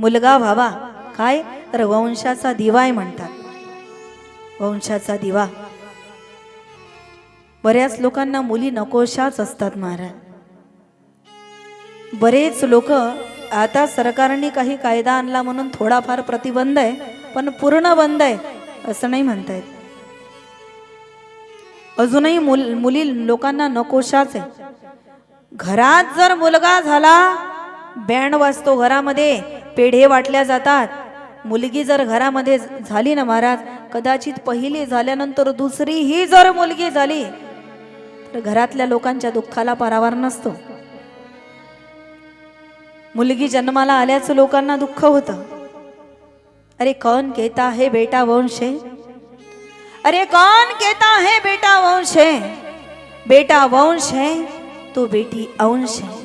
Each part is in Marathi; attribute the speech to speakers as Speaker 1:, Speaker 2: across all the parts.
Speaker 1: मुलगा व्हावा. काय? तर वंशाचा दिवा आहे म्हणतात. वंशाचा दिवा. बऱ्याच लोकांना मुली नकोशाच असतात महाराज. बरेच लोक आता सरकारने काही कायदा आणला म्हणून थोडाफार प्रतिबंध आहे पण पूर्ण बंद आहे असं नाही म्हणतायत अजूनही मुल मुली लोकांना नकोशाच आहे. घरात जर मुलगा झाला बँड वाजतो घरामध्ये. पेढे वाटल्या जातात. मुलगी जर घरामध्ये झाली ना महाराज कदाचित पहिली झाल्यानंतर दुसरी ही जर मुलगी झाली तर घरातल्या लोकांच्या दुःखाला पारावार नसतो. मुलगी जन्माला आल्याचं लोकांना दुःख होतं. अरे कौन कहता है बेटा वंश? है अरे कौन कहता है बेटा वंश? है बेटा वंश है तो बेटी अंश है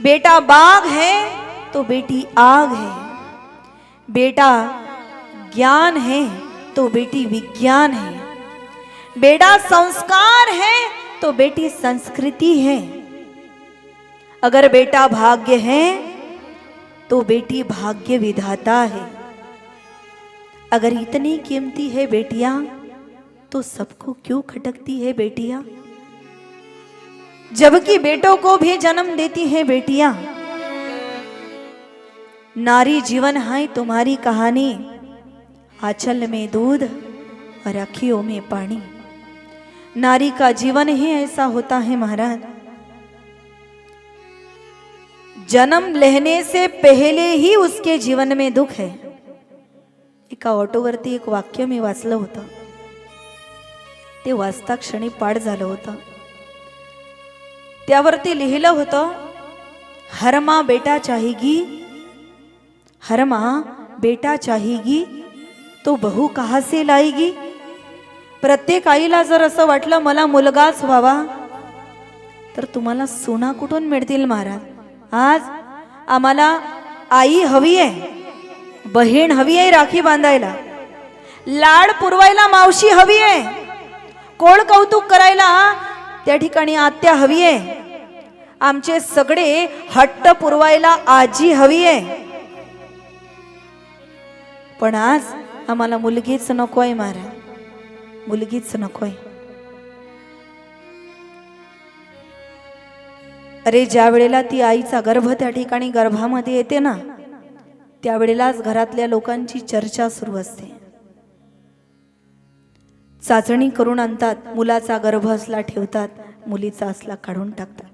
Speaker 1: बेटा बाघ है तो बेटी आग है। बेटा ज्ञान है तो बेटी विज्ञान है। बेटा संस्कार है तो बेटी संस्कृति है। अगर बेटा भाग्य है तो बेटी भाग्य विधाता है। अगर इतनी कीमती है बेटियाँ तो सबको क्यों खटकती है बेटियाँ? जबकि बेटों को भी जन्म देती है बेटियाँ। नारी जीवन है तुम्हारी कहानी। आंचल में दूध और अखियों में पानी। नारी का जीवन ही ऐसा होता है महाराज। जन्म लेने से पहले ही उसके जीवन में दुख है। एका ऑटोवरती एक वाक्य मी वाचलं होतं। ते वाचता क्षणी पाठ झालं होतं। त्यावरती लिहिलं होतं हरमा बेटा चाहेगी हरमा बेटा चाहेगी तो बहू कहा से लाएगी प्रत्येक आईला जर असं वाटलं मला मुलगाच व्हावा तर तुम्हाला सुना कुठून मिळतील महाराज? आज आम्हाला आई हवी आहे बहीण हवी आहे राखी बांधायला. लाड पुरवायला मावशी हवी आहे कोण कौतुक करायला त्या ठिकाणी आत्या हवी आहे. आमचे सगळे हट्ट पुरवायला आजी हवी आहे. पण आज आम्हाला मुलगीच नकोय महाराज मुलगीच नकोय. अरे ज्या वेळेला ती आईचा गर्भ त्या ठिकाणी गर्भामध्ये येते ना त्यावेळेलाच घरातल्या लोकांची चर्चा सुरू असते. चाचणी करून आणतात मुलाचा गर्भ असला ठेवतात मुलीचा असला काढून टाकतात.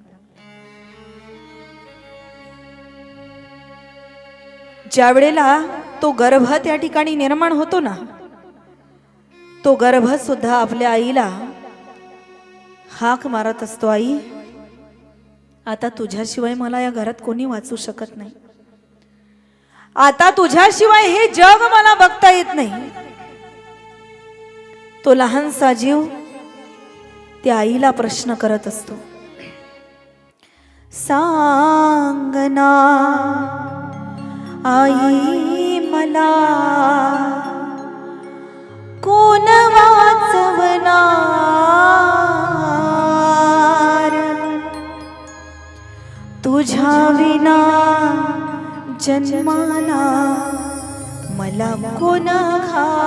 Speaker 1: ज्या वेळेला तो गर्भ त्या ठिकाणी निर्माण होतो ना? तो गर्भ सुद्धा आपल्या आईला हाक मारत असतो आई आता तुझ्याशिवाय मला या घरात कोणी वाचू शकत नाही. आता तुझ्याशिवाय हे जग मला बघता येत नाही. तो लहानसा जीव त्या आईला प्रश्न करत असतो सांगना आई मला. कोण वाचवणार? तुझ्या विना जन्माला मला कोण घालणार?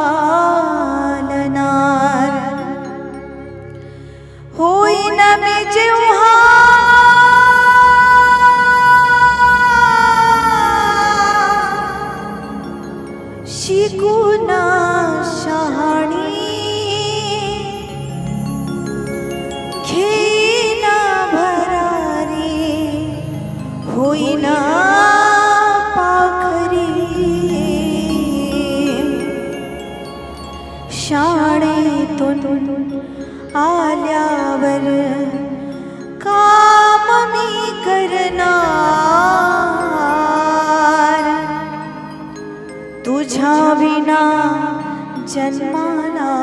Speaker 1: होईना मी जेव्हा शिकून शहाणी। घेईन भरारी होईन पाखरी। शाळेतून आल्यावर तुझ्या विना जन्माला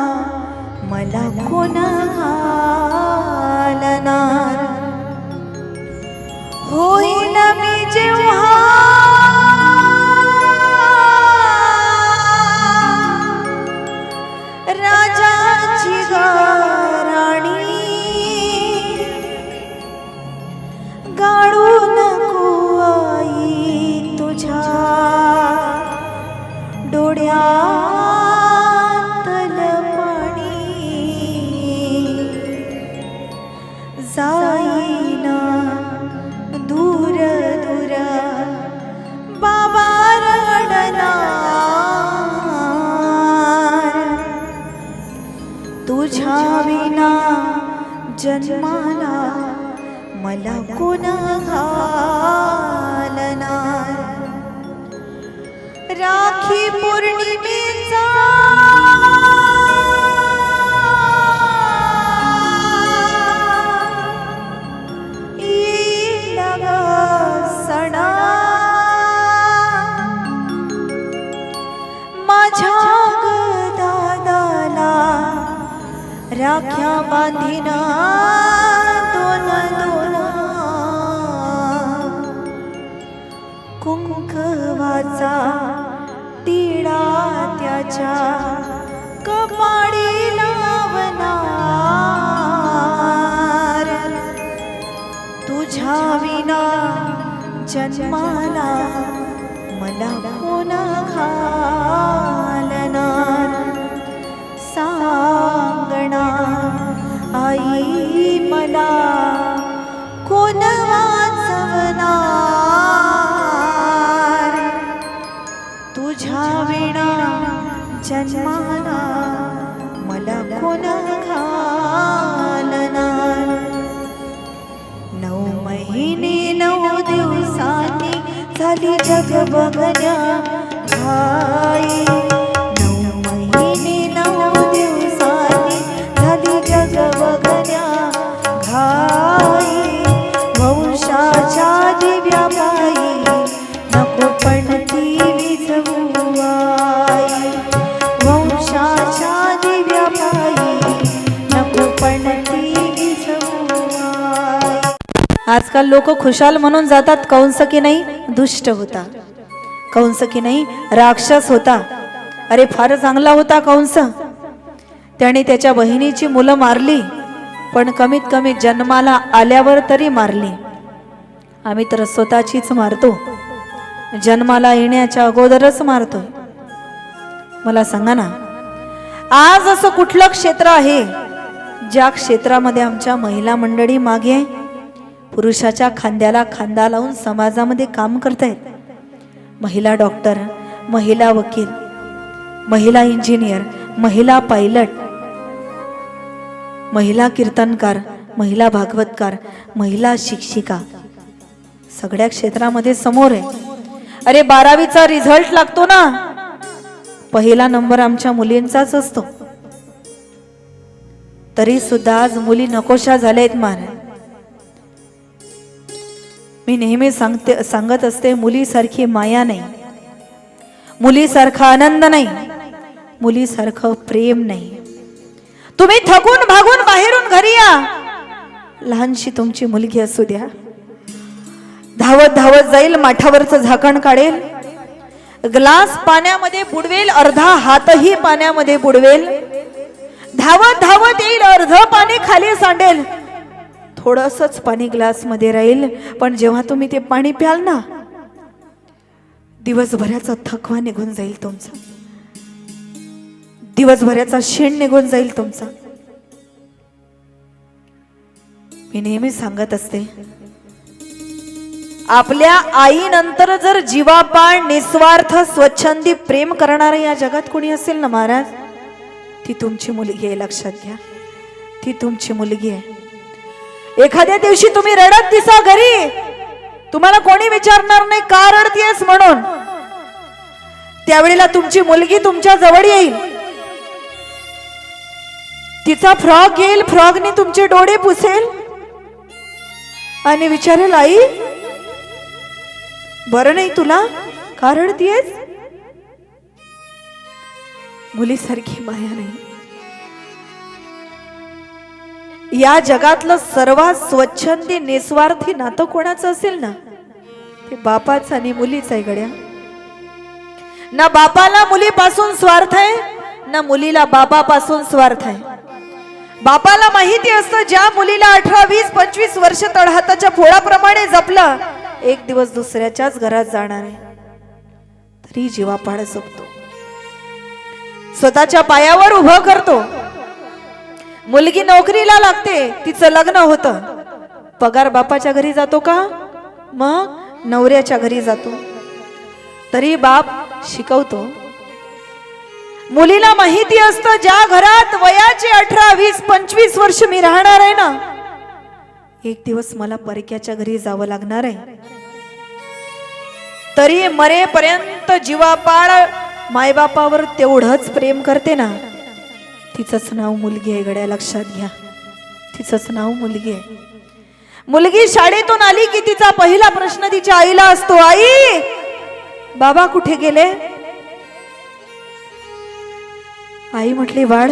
Speaker 1: मला कोण घालणार होईन मी जेव्हा जन्माला मला कोण घालणार? राखी पौर्णिमेचा राख्या बांधिना दोन दोन. कुंकवाचा तिडा त्याच्या कपाडी लावणार तुझ्या विना जन्माला जग बघण्या भाई. नऊ महिने नऊ दिवसांनी झाली जग बघण्या घाई आजकाल लोक खुशाल म्हणून जातात. कंस की नाही दुष्ट होता. कंस की नाही राक्षस होता. अरे फार चांगला होता कंस. त्याने त्याच्या बहिणीची मुलं मारली पण कमीत कमी जन्माला आल्यावर तरी मारली. आम्ही तर स्वतःचीच मारतो. जन्माला येण्याच्या अगोदरच मारतो. मला सांगा ना आज असं कुठलं क्षेत्र आहे ज्या क्षेत्रामध्ये आमच्या महिला मंडळी मागे आहे? पुरुषाच्या खांद्याला खांदा लावून समाजामध्ये काम करतायत. महिला डॉक्टर महिला वकील महिला इंजिनियर महिला पायलट महिला कीर्तनकार महिला भागवतकार महिला शिक्षिका. सगळ्या क्षेत्रामध्ये समोर आहे. अरे बारावीचा रिझल्ट लागतो ना. पहिला नंबर आमच्या मुलींचाच असतो. तरी सुद्धा आज मुली नकोशा झाल्यात महाराज. मी नेहमी सांगते सांगत असते मुलीसारखी माया नाही. मुलीसारखा आनंद नाही. मुलीसारखं प्रेम नाही. तुम्ही थकून भागून बाहेरून घरी या. लहानशी तुमची मुलगी असू द्या. धावत धावत जाईल माठावरचं झाकण काढेल. ग्लास पाण्यामध्ये बुडवेल अर्धा हातही पाण्यामध्ये बुडवेल. धावत धावत येईल अर्ध पाणी खाली सांडेल. थोडंसंच पाणी ग्लासमध्ये राहील पण जेव्हा तुम्ही ते पाणी प्याल ना दिवसभराचा थकवा निघून जाईल तुमचा. दिवसभराचा शेण निघून जाईल तुमचा. मी नेहमी सांगत असते आपल्या आईनंतर जर जीवापाण निस्वार्थ स्वच्छंदी प्रेम करणारं या जगात कोणी असेल ना महाराज ती तुमची मुलगी आहे लक्षात घ्या. ती तुमची मुलगी आहे. एखाद्या दिवशी तुम्ही रडत दिसा घरी. तुम्हाला कोणी विचारणार नाही का रडतीयस म्हणून? त्यावेळेला तुमची मुलगी तुमच्या जवळ येईल. तिचा फ्रॉक येईल फ्रॉकने तुमचे डोळे पुसेल. आणि विचारेल आई बरं नाही तुला? का रडतीयस? मुलीसारखी माया नाही. या जगातलं सर्वात स्वच्छंदी निस्वार्थी नातं कोणाचं असेल ना? ते बापाचं आणि मुलीचं आहे गड्या. ना बापाला मुलीपासून स्वार्थ आहे ना मुलीला बापापासून स्वार्थ आहे. बापाला माहिती असतं ज्या मुलीला अठरा वीस पंचवीस वर्ष तळहाताच्या फोळाप्रमाणे जपलं एक दिवस दुसऱ्याच्याच घरात जाणार आहे. तरी जीवापाड जपतो. स्वतःच्या पायावर उभं करतो. मुलगी नोकरीला लागते तिचं लग्न होतं. पगार बापाच्या घरी जातो का? मग नवऱ्याच्या घरी जातो. तरी बाप शिकवतो. मुलीला माहिती असतं ज्या घरात वयाचे अठरा वीस पंचवीस वर्ष मी राहणार आहे ना एक दिवस मला परक्याच्या घरी जावं लागणार आहे. तरी मरेपर्यंत जीवापाड मायबापावर तेवढंच प्रेम करते ना. तिचंच नाव मुलगी आहे गड्या लक्षात घ्या. तिचंच नाव मुलगी आहे. मुलगी शाळेतून आली की तिचा पहिला प्रश्न तिच्या आईला असतो आई बाबा कुठे गेले? आई म्हटली वाढ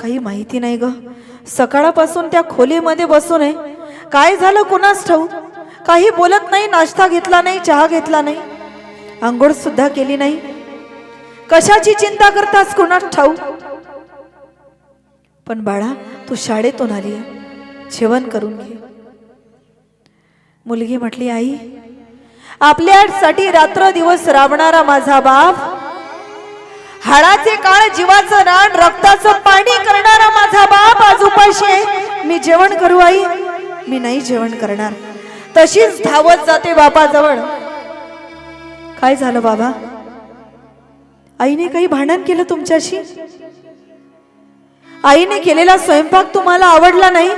Speaker 1: काही माहिती नाही ग. सकाळपासून त्या खोलीमध्ये बसून आहे. काय झालं कुणास ठाऊ काही बोलत नाही नाश्ता घेतला नाही चहा घेतला नाही. आंघोळ सुद्धा केली नाही. कशाची चिंता करतास कुणास ठाऊ पण बाळा तू शाळेतून आली. जेवण करून घे. मुलगी म्हटली आई आपल्यासाठी रात्र दिवस राबणारा माझा बाप हाडाचे काळ जीवाचं रान रक्ताचं पाणी करणारा माझा बाप आज उपाशी आहे. मी जेवण करू आई. मी नाही जेवण करणार. तशीच धावत जाते बापाजवळ. काय झालं बाबा? आईने काही भांडण केलं तुमच्याशी? आईने केलेला स्वयंपाक तुम्हाला आवडला नाही?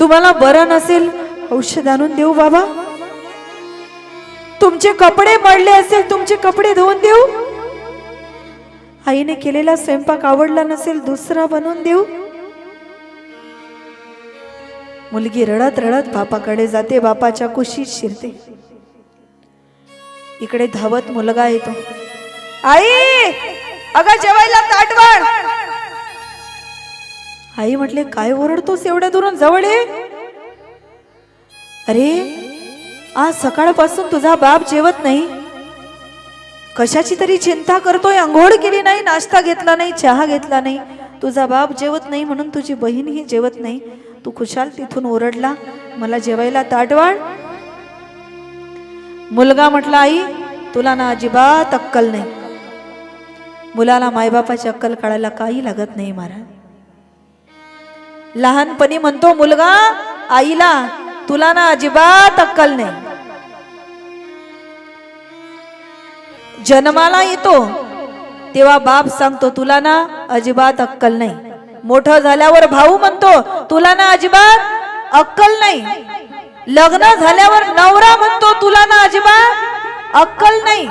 Speaker 1: तुम्हाला बरं नसेल औषध आणून देऊ बाबा? तुमचे कपडे मळले असेल तुमचे कपडे धुवून देऊ? आईने केलेला स्वयंपाक आवडला नसेल दुसरा बनवून देऊ? मुलगी रडत रडत बापाकडे जाते बापाच्या कुशीत शिरते. इकडे धावत मुलगा येतो. आई! अगं जेवायला ताटवण आई म्हटले काय ओरडतोस एवढ्या दुरून जवळ ये? अरे आज सकाळपासून तुझा बाप जेवत नाही. कशाची तरी चिंता करतोय अंघोळ केली नाही नाश्ता घेतला नाही चहा घेतला नाही. तुझा बाप जेवत नाही म्हणून तुझी बहीणही जेवत नाही. तू खुशाल तिथून ओरडला मला जेवायला ताटवाळ मुलगा म्हटला आई तुला ना अजिबात अक्कल नाही. मुलाला मायबापाची अक्कल काढायला काही लागत नाही महाराज. लहानपणी म्हणतो मुलगा आईला तुला ना अजिबात अक्कल नाही. जन्माला येतो तेव्हा बाप सांगतो तुला ना अजिबात अक्कल नाही. मोठं झाल्यावर भाऊ म्हणतो तुला ना अजिबात अक्कल नाही. लग्न झाल्यावर नवरा म्हणतो तुला ना अजिबात अक्कल नाही.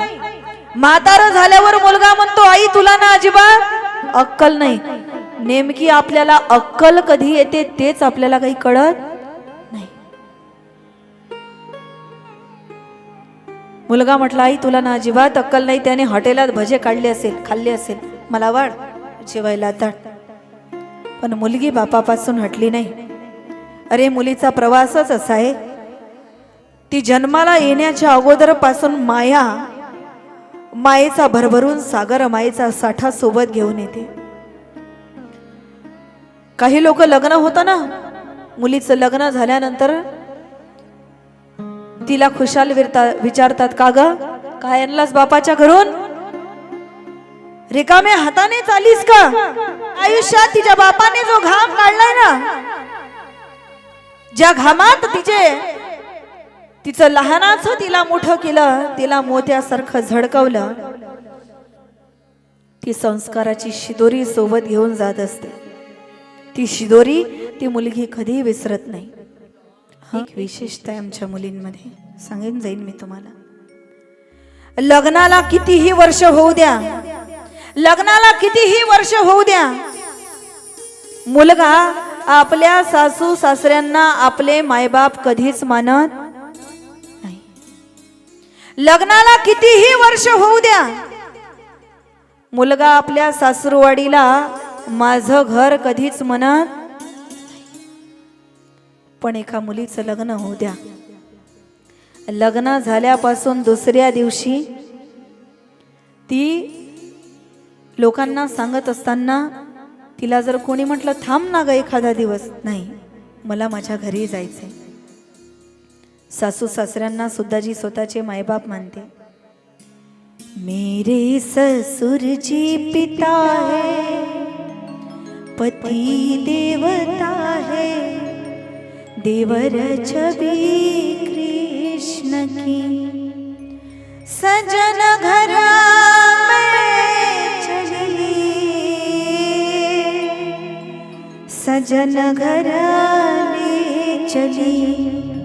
Speaker 1: म्हातारा झाल्यावर मुलगा म्हणतो आई तुला ना अजिबात अक्कल नाही. नेमकी आपल्याला अक्कल कधी येते तेच आपल्याला काही कळत नाही. मुलगा म्हटला आई तुला ना अजिबात अक्कल नाही. त्याने हॉटेलात भजे काढले असेल खाल्ले असेल. मला वाढ जेवायला ताट पण मुलगी बापापासून हटली नाही. अरे मुलीचा प्रवासच असा आहे. ती जन्माला येण्याच्या अगोदरपासून माया मायेचा भरभरून सागर मायेचा साठा सोबत घेऊन येते. काही लोक लग्न होतं ना मुलीचं लग्न झाल्यानंतर तिला खुशाल विचारतात का ग? काय आणलास बापाच्या घरून? रिकाम्या हाताने चालीस का? आयुष्यात तिच्या बापाने जो घाम काढलाय ना ज्या घामात तिचे तिचं लहानाचं तिला मोठं केलं तिला मोत्यासारखं झडकवलं ती संस्काराची शिदोरी सोबत घेऊन जात असते. ती शिदोरी ती मुलगी कधी विसरत नाही. ही एक विशेषता आहे आमच्या मुलींमध्ये. सांगेन जाईन मी तुम्हाला. लग्नाला कितीही वर्ष होऊ द्या. लग्नाला कितीही वर्ष होऊ द्या. मुलगा आपल्या सासू सासऱ्यांना आपले मायबाप कधीच मानत लग्नाला कितीही वर्ष होऊ द्या. मुलगा आपल्या सासूरवाडीला माझं घर कधीच म्हणत पण एका मुलीचं लग्न होऊ द्या. लग्न झाल्यापासून दुसऱ्या दिवशी ती लोकांना सांगत असताना तिला जर कोणी म्हटलं थांब ना ग एखादा दिवस. नाही मला माझ्या घरी जायचंय. सासू सासऱ्यांना सुद्धा जी स्वतःचे मायबाप मानते. मेरे ससुर जी पिता है पती देवता है देवर छवि कृष्ण की। सजन घर चली। सजन घर चली।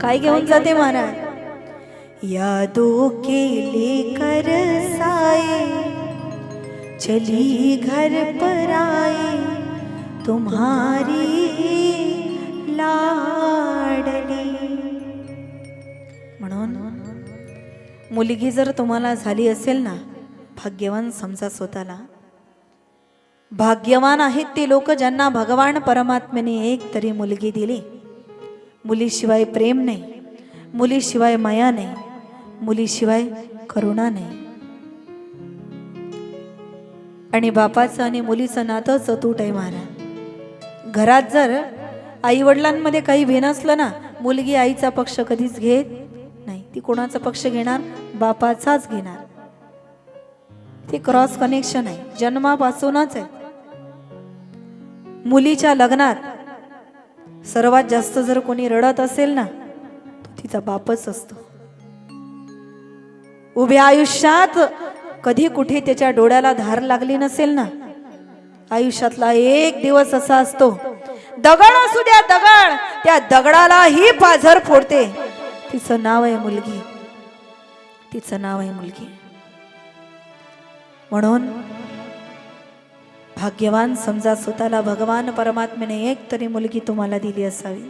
Speaker 1: काय घेऊन जाते महाराज दो केले कर साए चली घर पर आए तुम्हारी लाडली. म्हणून मुलगी जर तुम्हाला झाली असेल ना भाग्यवान समजा स्वतःला. भाग्यवान आहेत ते लोक ज्यांना भगवान परमात्म्याने एक तरी मुलगी दिली. मुलीशिवाय प्रेम नाही मुलीशिवाय माया नाही मुलीशिवाय करुणा नाही. आणि बापाचं आणि मुलीचं नातं अतूट आहे महाराज. घरात जर आई वडिलांमध्ये काही भेन असलं ना मुलगी आईचा पक्ष कधीच घेत नाही. ती कोणाचा पक्ष घेणार? बापाचाच घेणार. ते क्रॉस कनेक्शन आहे. जन्मापासूनच आहे. मुलीच्या लग्नात सर्वात जास्त जर कोणी रडत असेल ना तो तिचा बापच असतो. उभ्या आयुष्यात कधी कुठे त्याच्या डोळ्याला धार लागली नसेल ना आयुष्यातला एक दिवस असा असतो दगड असू द्या दगड त्या दगडालाही पाझर फोडते. तिचं नाव आहे मुलगी. तिचं नाव आहे मुलगी. म्हणून भाग्यवान समजा स्वतःला भगवान परमात्म्याने एक तरी मुलगी तुम्हाला दिली असावी.